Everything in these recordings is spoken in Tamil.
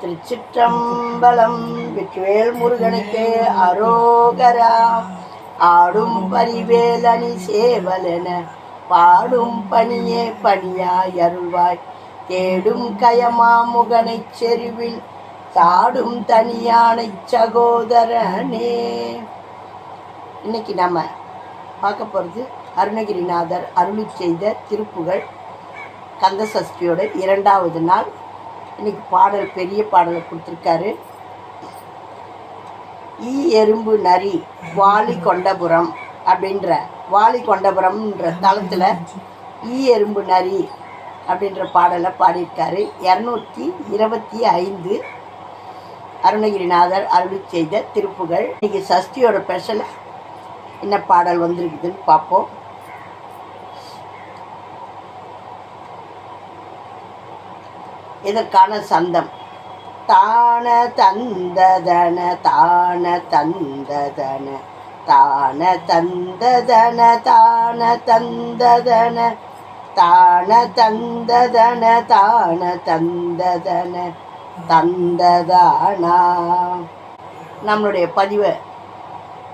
திருச்சிற்றம்பலம் விற்றுவேல் முருகனுக்கு அரோகரா. ஆடும் பரிவேலணி சேவலென பாடும் பணியே பணியாய் அருள்வாய். தேடும் கயமா முகனைச் செருவில் சாடும் தனியானைச் சகோதரனே. இன்னைக்கு நம்ம பார்க்க போகிறது அருணகிரிநாதர் அருளி செய்த திருப்புகள் கந்த சஷ்டியோட இரண்டாவது நாள். இன்னைக்கு பாடல் பெரிய பாடலை கொடுத்துருக்காரு. ஈ எறும்பு நரி வாலி கொண்டபுரம் அப்படின்ற வாலி கொண்டபுரம்ன்ற தளத்தில் ஈ எறும்பு நரி அப்படின்ற பாடலை பாடியிருக்காரு. இரநூத்தி இருபத்தி ஐந்து அருணகிரிநாதர் அருளி செய்த திருப்புகள். இன்னைக்கு சஷ்டியோட ஸ்பெஷல் என்ன பாடல் வந்திருக்குதுன்னு பார்ப்போம். இதற்கான சந்தம். தான தந்ததன தான தந்ததன தான தந்ததன தான தந்ததன தான தந்ததன தான தந்ததன தந்ததானா. நம்மளுடைய பதிவை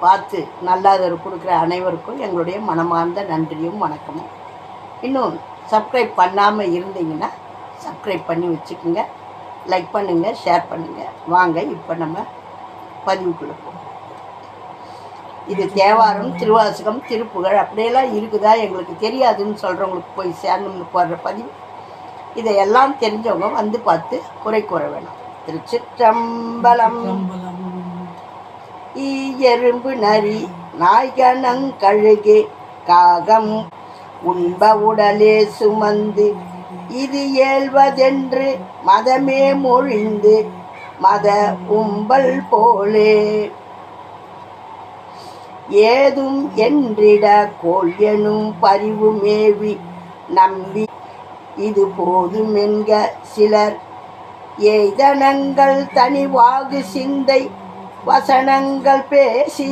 பார்த்து நல்லாதவர் கொடுக்குற அனைவருக்கும் எங்களுடைய மனமார்ந்த நன்றியும் வணக்கமும். இன்னும் சப்ஸ்கிரைப் பண்ணாமல் இருந்தீங்கன்னா சப்ஸ்கிரைப் பண்ணி வச்சுக்கோங்க. லைக் பண்ணுங்கள் ஷேர் பண்ணுங்கள் வாங்க இப்போ நம்ம பதிவுக்குள்ள போவோம். இது தேவாரம் திருவாசகம் திருப்புகழ் அப்படியெல்லாம் இருக்குதா? எங்களுக்கு தெரியாதுன்னு சொல்கிறவங்களுக்கு போய் சேரணும்னு போடுற பதிவு. இதையெல்லாம் தெரிஞ்சவங்க வந்து பார்த்து குறை கூற வேணாம். திருச்சிற்றம்பலம். ஈ எறும்பு நரி நாய்கணங்கழுகு காகம் உண்ப உடலே சுமந்து இது இயல்வதென்று மதமே மொழிந்து மத உம்பல் போலே. ஏதும் என்றிட கோல் எனும் பரிவு மேவி நம்பி இது போதும் என்க சிலர். ஏதனங்கள் தனிவாகு சிந்தை வசனங்கள் பேசி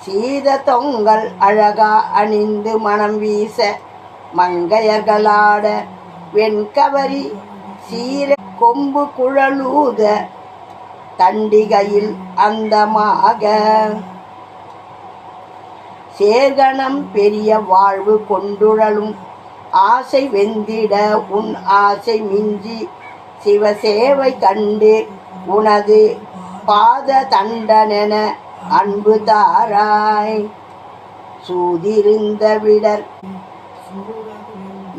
சீத தொங்கல் அழகா அணிந்து மனம் வீச மங்கையர்களாட வெண்கவரி சீர கொம்பு குழலூத தண்டிகையில் அந்தமாக. சேர்கணம் பெரிய வாழ்வு கொண்டுழலும் ஆசை வெந்திட உன் ஆசை மிஞ்சி சிவசேவை கண்டு உனது பாத தண்டனென அன்பு தாராய். சூதிருந்த விடர்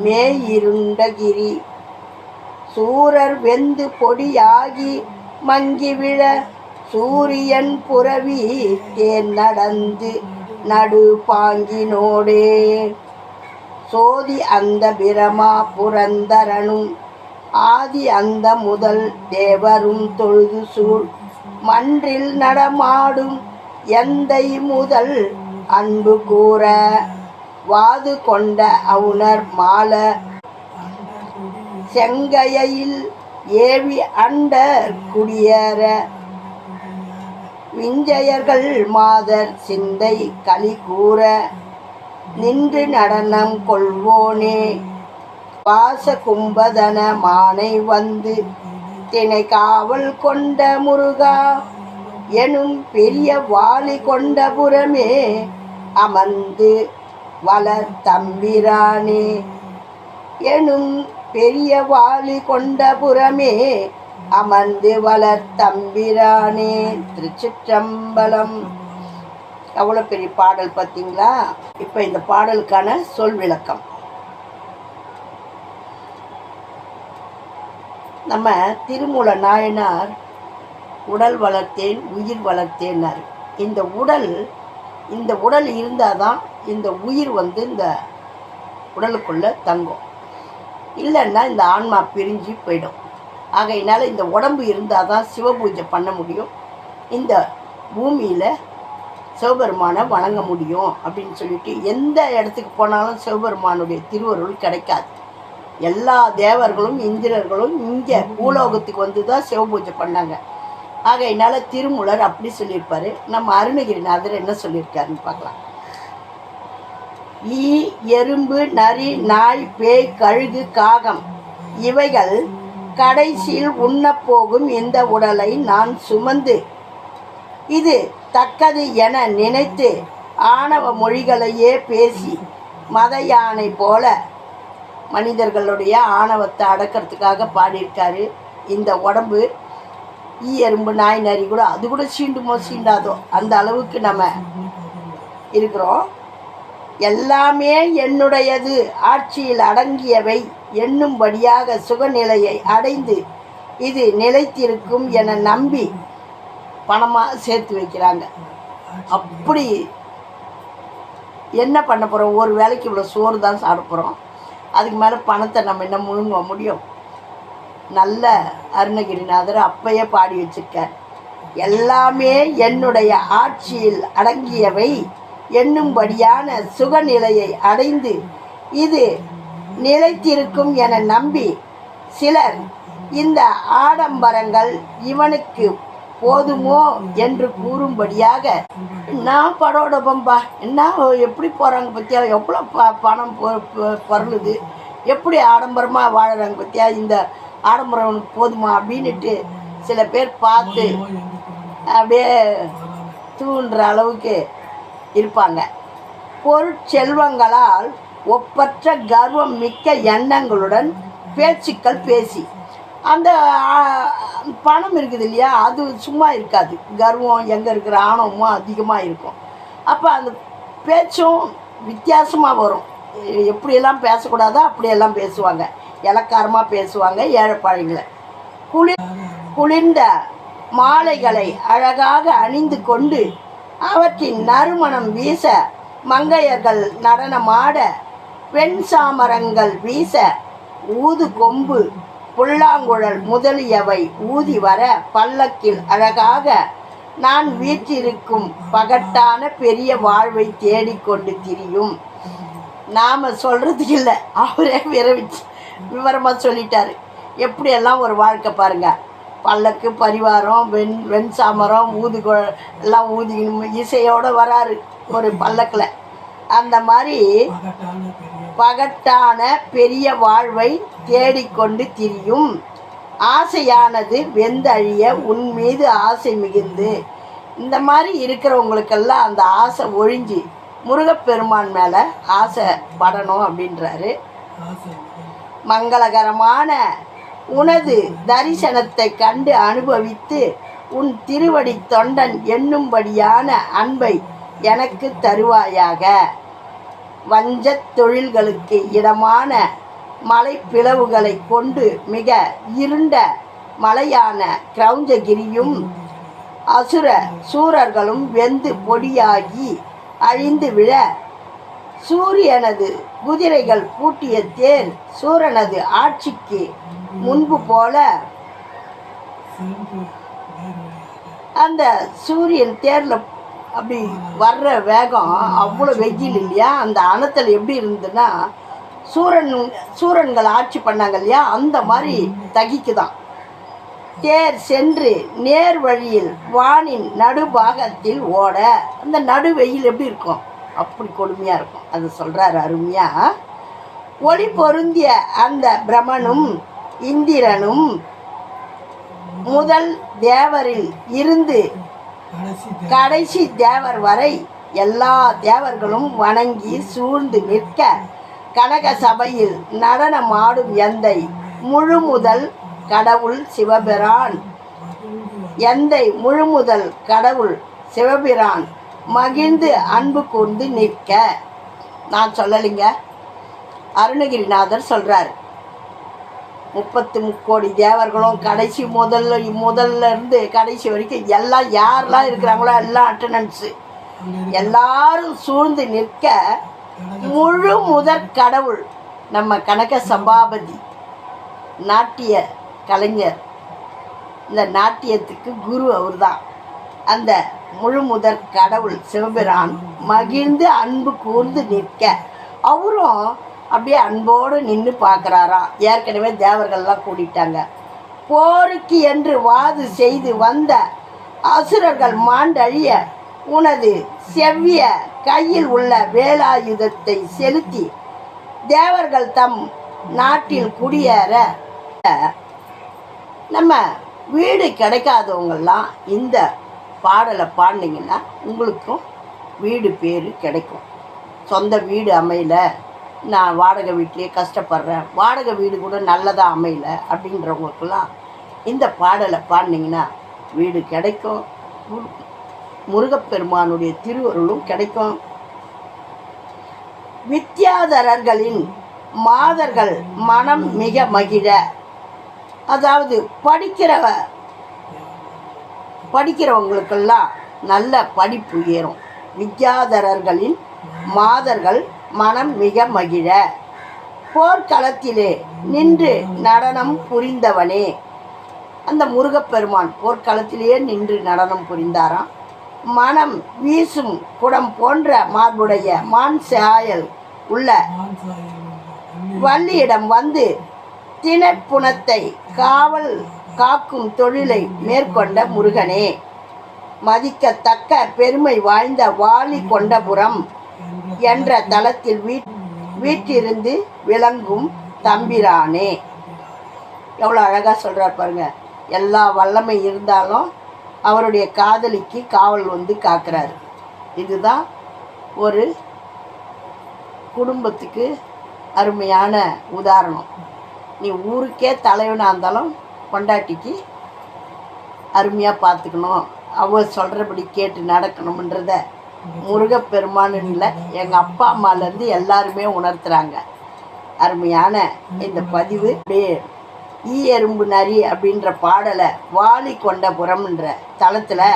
மேயிருண்டகிரி. சூரர் வெந்து பொடியாகி மங்கிவிழ சூரியன் புறவி தேன் நடந்து நடு பாங்கினோடே. சோதி அந்த பிரமா புரந்தரனும் ஆதி அந்த முதல் தேவரும் தொழுது சூழ் மன்றில் நடமாடும் எந்தை முதல் அன்பு கூற. வாது கொண்ட அவுணர் மால செங்கையில் ஏவி அண்டர் குடியேற. விஞ்சையர்கள் மாதர் சிந்தை களி கூற நின்று நடனம் கொள்வோனே. பாச கும்பதன மானை வந்து தினை காவல் கொண்ட முருகா. எனும் பெரிய வாளி கொண்ட புறமே அமர்ந்து வளர்த்தம்பிரானே எனும் பெரிய வாளி கொண்டபுரமே அமர்ந்து வளர்த்தம்பிரானே திருச்சிற்றம்பலம். எவ்வளோ பெரிய பாடல் பார்த்தீங்களா? இப்போ இந்த பாடலுக்கான சொல் விளக்கம். நம்ம திருமூல நாயனார் உடல் வளர்த்தேன் உயிர் வளர்த்தேன்னார். இந்த உடல் இந்த உடல் இருந்தால் தான் இந்த உயிர் வந்து இந்த உடலுக்குள்ளே தங்கும். இல்லைன்னா இந்த ஆன்மா பிரிஞ்சு போயிடும். ஆகையினால இந்த உடம்பு இருந்தால் தான் சிவபூஜை பண்ண முடியும். இந்த பூமியில் சிவபெருமானை வணங்க முடியும் அப்படின்னு சொல்லிட்டு எந்த இடத்துக்கு போனாலும் சிவபெருமானுடைய திருவருள் கிடைக்காது. எல்லா தேவர்களும் இந்திரர்களும் இங்கே பூலோகத்துக்கு வந்து தான் சிவபூஜை பண்ணாங்க. ஆகையினால திருமூலர் அப்படி சொல்லியிருப்பார். நம்ம அருணகிரிநாதர் என்ன சொல்லியிருக்காருன்னு பார்க்கலாம். ஈ எறும்பு நரி நாய் பேய் கழுகு காகம். இவைகள் கடைசியில் உண்ணப்போகும் இந்த உடலை நான் சுமந்து இது தக்கது என நினைத்து ஆணவ மொழிகளையே பேசி மத யானை போல மனிதர்களுடைய ஆணவத்தை அடக்கிறதுக்காக பாடியிருக்காரு இந்த உடம்பு. ஈ எறும்பு நாய் நரி கூட அது கூட சீண்டுமோ சீண்டாதோ அந்த அளவுக்கு நம்ம இருக்கிறோம். எல்லாமே என்னுடையது. ஆட்சியில் அடங்கியவை. என்னும்படியாக சுகநிலையை அடைந்து இது நிலைத்திருக்கும் என நம்பி பணமாக சேர்த்து வைக்கிறாங்க. அப்படி என்ன பண்ண போகிறோம் ஒரு வேலைக்கு இவ்வளோ சோறு தான் சாப்பிட போகிறோம் அதுக்கு மேலே பணத்தை நம்ம என்ன முழுங்க முடியும்? நல்ல அருணகிரிநாதர் அப்பயே பாடி வச்சிருக்கார். எல்லாமே என்னுடைய ஆட்சியில் அடங்கியவை. என்னும்படியான சுகநிலையை அடைந்து இது நிலைத்திருக்கும் என நம்பி சிலர் இந்த ஆடம்பரங்கள் இவனுக்கு போதுமோ என்று கூறும்படியாக நான் படோடபம்பா என்ன? எப்படி போகிறாங்க பற்றியா எவ்வளோ ப பணம் பொருளுது? எப்படி ஆடம்பரமாக வாழறாங்க பற்றியா இந்த ஆடம்பரம் போதுமா? அப்படின்னுட்டு சில பேர் பார்த்து அப்படியே தூண்டுற அளவுக்கு இருப்பாங்க. பொருட்செல்வங்களால் ஒப்பற்ற கர்வம் மிக்க எண்ணங்களுடன் பேச்சுக்கள் பேசி. அந்த பணம் இருக்குது இல்லையா? அது சும்மா இருக்காது. கர்வம் எங்கே இருக்கிற ஆணவமும் அதிகமாக இருக்கும். அப்போ அந்த பேச்சும் வித்தியாசமாக வரும். எப்படியெல்லாம் பேசக்கூடாதோ அப்படியெல்லாம் பேசுவாங்க. இலக்காரமாக பேசுவாங்க ஏழைப்பாழைங்களை குளிர் குளிர்ந்த மாலைகளை அழகாக அணிந்து கொண்டு அவற்றின் நறுமணம் வீச மங்கையர்கள் நடனமாட பெண் சாமரங்கள் வீச ஊது கொம்பு புல்லாங்குழல் முதலியவை ஊதி வர பல்லக்கில் அழகாக நான் வீற்றிருக்கும் பகட்டான பெரிய வாழ்வை தேடிக்கொண்டு திரியும். நாம் சொல்கிறதுக்கு இல்லை. அவரே விரவிச்சு விவரமாக சொல்லிட்டாரு. எப்படியெல்லாம் ஒரு வாழ்க்கை பாருங்க. பல்லக்கு பரிவாரம் வெண் வெண் சாமரம் ஊது எல்லாம் ஊதி இசையோடு வராரு ஒரு பல்லக்கில். அந்த மாதிரி பகட்டான பெரிய வாழ்வை தேடிக்கொண்டு திரியும். ஆசையானது வெந்தழிய உன் மீது ஆசை மிகுந்து. இந்த மாதிரி இருக்கிறவங்களுக்கெல்லாம் அந்த ஆசை ஒழிஞ்சு முருகப்பெருமான் மேலே ஆசை படணும் அப்படின்றாரு மங்களகரமான உனது தரிசனத்தை கண்டு அனுபவித்து உன் திருவடி தொண்டன் என்னும்படியான அன்பை எனக்கு தருவாயாக. வஞ்சத் தொழில்களுக்கு இடமான மலைப்பிளவுகளை கொண்டு மிக இருண்ட மலையான கிரௌஞ்சகிரியும் அசுர சூரர்களும் வெந்து பொடியாகி அழிந்து விழ சூரியனது குதிரைகள் பூட்டிய தேர் சூரனது ஆட்சிக்கு முன்பு போல அந்த சூரியன் தேரில் அப்படி வர்ற வேகம் அவ்வளோ வெயில் இல்லையா? அந்த அணத்தில் எப்படி இருந்ததுன்னா சூரன் சூரன்கள் ஆட்சி பண்ணாங்க இல்லையா? அந்த மாதிரி தகிக்குதான். தேர் சென்று நேர் வழியில் வானின் நடுபாகத்தில் ஓட அந்த நடு வெயில் எப்படி இருக்கும்? அப்படி கொடுமையாக இருக்கும். அது சொல்கிறார் அருமையாக ஒளி பொருந்திய அந்த பிரமனும் இந்திரனும் முதல் தேவரில் இருந்து கடைசி தேவர். வரை எல்லா தேவர்களும் வணங்கி சூழ்ந்து நிற்க கனக சபையில் நடனமாடும் எந்தை முழு முதல் கடவுள் சிவபிரான். எந்தை முழு முதல் கடவுள் சிவபிரான் மகிழ்ந்து அன்பு கூர்ந்து நிற்க. நான் சொல்லலைங்க. அருணகிரிநாதர் சொல்றார். முப்பத்து முக்கோடி தேவர்களும் கடைசி முதல்ல முதல்ல இருந்து கடைசி வரைக்கும் எல்லாம் யாரெல்லாம் இருக்கிறாங்களோ எல்லாம் அட்டண்டன்ஸு எல்லாரும் சூழ்ந்து நிற்க முழு முதற் கடவுள் நம்ம கணக்க சபாபதி நாட்டிய கலைஞர். இந்த நாட்டியத்துக்கு குரு அவர் தான் அந்த முழு முதற் கடவுள் சிவபிரான் மகிழ்ந்து அன்பு கூர்ந்து நிற்க. அவரும் அப்படியே அன்போடு நின்று பார்க்குறாராம் ஏற்கனவே தேவர்கள்லாம் கூட்டிட்டாங்க போருக்கு என்று வாது செய்து வந்த அசுரர்கள் மாண்டழிய உனது செவ்விய கையில் உள்ள வேலாயுதத்தை செலுத்தி தேவர்கள் தம் நாட்டில் குடியேற. நம்ம வீடு கிடைக்காதவங்கெல்லாம் இந்த பாடலை பாடினீங்கன்னா உங்களுக்கும் வீடு பேர் கிடைக்கும். சொந்த வீடு அமையல. நான் வாடகை வீட்லேயே கஷ்டப்படுறேன். வாடகை வீடு கூட நல்லதாக அமையல அப்படின்றவங்களுக்கெல்லாம் இந்த பாடலை பாடினீங்கன்னா வீடு கிடைக்கும். முருகப்பெருமானுடைய திருவருளும் கிடைக்கும். வித்யாதரர்களின் மாதர்கள் மனம் மிக மகிழ. அதாவது படிக்கிற படிக்கிறவங்களுக்கெல்லாம் நல்ல படிப்பு ஏறும். வித்யாதரர்களின் மாதர்கள் மனம் மிக மகிழ. போர்க்களத்திலே நின்று நடனம் புரிந்தவனே. அந்த முருகப்பெருமான் போர்க்களத்திலேயே நின்று நடனம் புரிந்தாராம். மனம் வீசும் குடம் போன்ற மார்புடைய மான் சாயல் உள்ள வள்ளியிடம் வந்து திணப்புணத்தை காவல் காக்கும் தொழிலை மேற்கொண்ட முருகனே. மதிக்கத்தக்க பெருமை வாய்ந்த வாலி கொண்டபுரம் என்ற தளத்தில் வீட் வீட்டிருந்து விளங்கும் தம்பிரானே. எவ்வளோ அழகாக சொல்கிறார் பாருங்க. எல்லா வல்லமை இருந்தாலும் அவருடைய காதலிக்கு காவல் வந்து காக்கிறாரு. இதுதான் ஒரு குடும்பத்துக்கு அருமையான உதாரணம். நீ ஊருக்கே தலைவனாக இருந்தாலும் பொண்டாட்டிக்கு அருமையாக பார்த்துக்கணும். அவள் சொல்கிறபடி கேட்டு நடக்கணுமன்றத முருகப்பெருமான் இல்லை எங்கள் அப்பா அம்மாலேருந்து எல்லாருமே உணர்த்துறாங்க. அருமையான இந்த பதிவு. அப்படியே ஈ எறும்பு நரி அப்படின்ற பாடலை வாலி கொண்டபுரம்ன்ற தளத்தில்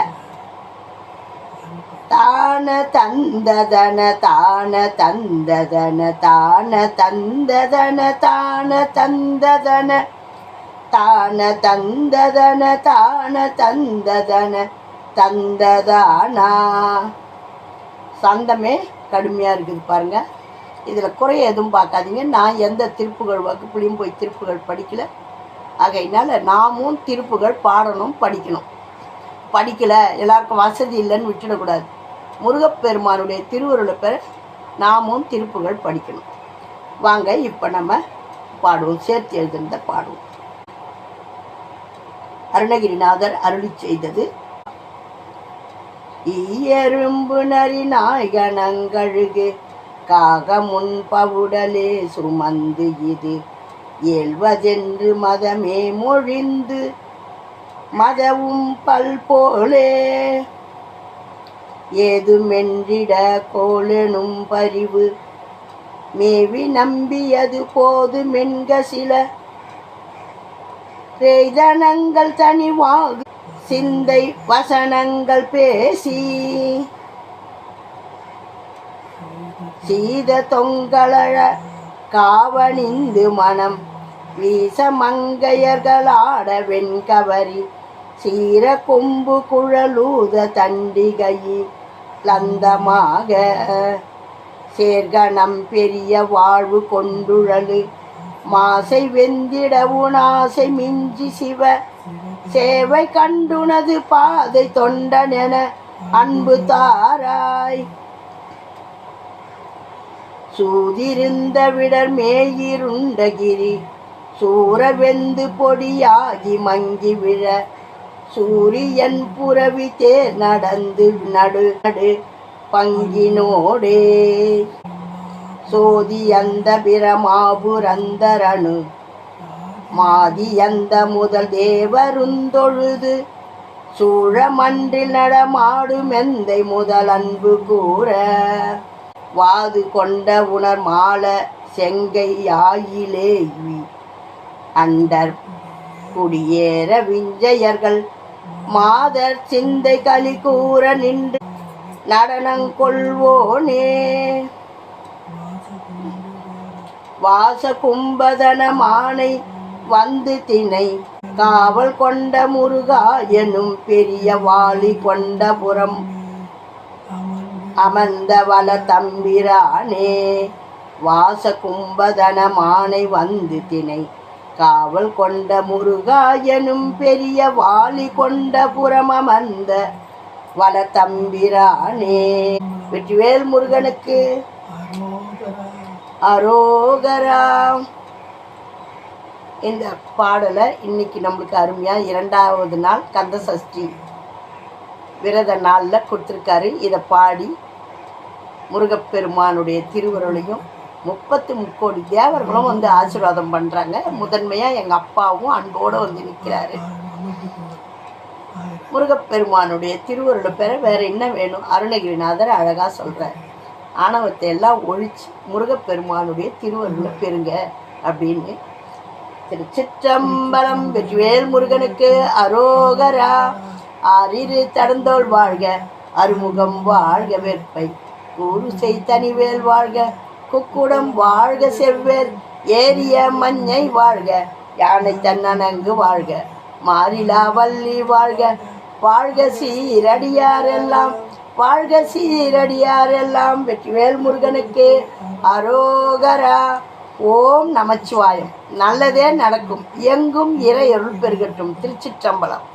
தான தந்ததன தான தந்ததன தான தந்ததன தான தந்ததன தான தந்ததன தான தந்ததன தந்ததானா? சந்தமே கடுமையாக இருக்குது பாருங்கள் இதில் குறை எதுவும் பார்க்காதீங்க. நான் எந்த திருப்புகள் வகுப்புலையும் போய் திருப்புகள் படிக்கலை. ஆகையினால் நாமும் திருப்புகள் பாடணும் படிக்கணும். படிக்கலை எல்லாருக்கும் வசதி இல்லைன்னு விட்டுடக்கூடாது. முருகப்பெருமானுடைய திருவருளை பெற நாமும் திருப்புகள் படிக்கணும். வாங்க இப்போ நம்ம பாடுவோம். சேர்த்து எழுதிருந்த பாடுவோம். அருணகிரிநாதர் அருளி செய்தது ஈயரும்பு நரி நாய்கணங்கழுகு காக முன்பவுடலே சுமந்து இது. இயல்வதென்று மதமே மொழிந்து மதவும் பல் போலே. ஏதுமென்றிட கோலெனும் பரிவு. மேவி நம்பியது போது மென்க சில. ரேதனங்கள் தனிவாகு சிந்தை வசனங்கள் பேசி சீத தொங்கலழ காவணிந்து மனம் வீச மங்கையர்களாட வெண்கவரி சீர கொம்பு குழலூத தண்டிகை லந்தமாக சேர்கணம் பெரிய வாழ்வு கொண்டுழலு மாசை வெந்திட உணாசை மிஞ்சி சிவ சேவை கண்டுனது பாதை தொண்டன் என அன்பு தாராய். சூதிருந்த விடர் மேயிருண்டகிரி சூரவெந்து பொடியாகி மங்கி விழ சூரியன் புறவி தேர் நடந்து நடு நடு பங்கினோடே சோதி அந்த பிரமாபுரந்தரனு மாதி அந்த முதல் தேவருந்தொழுது சூழமன்றில் நடமாடும் எந்தை முதல் அன்பு கூற. வாது கொண்ட உணர் மால செங்கை ஆயிலே அண்டர் குடியேற விஞ்சையர்கள். மாதர் சிந்தை களி கூற நின்று நடனங்கொள்வோனே வாச கும்பதன மானை வந்து தினை காவல் கொண்ட முருகா எனும் பெரிய வாளி கொண்ட புறம். அமர்ந்த வள தம்பிரானே வாச கும்பதன மானை வந்து தினை காவல் கொண்ட முருகா எனும் பெரிய வாளி கொண்ட புறம் அமர்ந்த வள தம்பிரானே. வெற்றிவேல் முருகனுக்கு. அரோகராம் இந்த பாடலை இன்னைக்கு நம்மளுக்கு அருமையாக இரண்டாவது நாள் கந்த சஷ்டி விரத நாளில் கொடுத்துருக்காரு. இதை பாடி முருகப்பெருமானுடைய திருவருளையும் முப்பத்து முக்கோடி தேவர்களும் வந்து ஆசீர்வாதம் பண்ணுறாங்க முதன்மையாக எங்கள் அப்பாவும் அன்போடு வந்து நிற்கிறாரு முருகப்பெருமானுடைய திருவருளை பெற வேறு என்ன வேணும்? அருணகிரிநாதர் அழகாக சொல்கிறார் ஆணவத்தை எல்லாம் ஒழிச்சு முருகப்பெருமானுடைய திருவருளை பெறுங்க அப்படின்னு திருச்சிற்றம்பலம் வெற்றிவேல் முருகனுக்கு அரோகரா. ஆறிரு தடந்தோள் வாழ்க அருமுகம் வாழ்க வெப்பை கூறு தனிவேல் வாழ்க குக்குடம் வாழ்க செவ்வேல். ஏரிய மஞ்சை வாழ்க யானை தன்னனங்கு வாழ்க. மாறிலா வள்ளி வாழ்க வாழ்க சீரடியாரெல்லாம். வாழ்க சீரடியாரெல்லாம் வெற்றிவேல் முருகனுக்கு அரோகரா. ஓம் நமச்சிவாயம். நல்லதே நடக்கும். எங்கும் இறையருள் பெருகட்டும். திருச்சிற்றம்பலம்.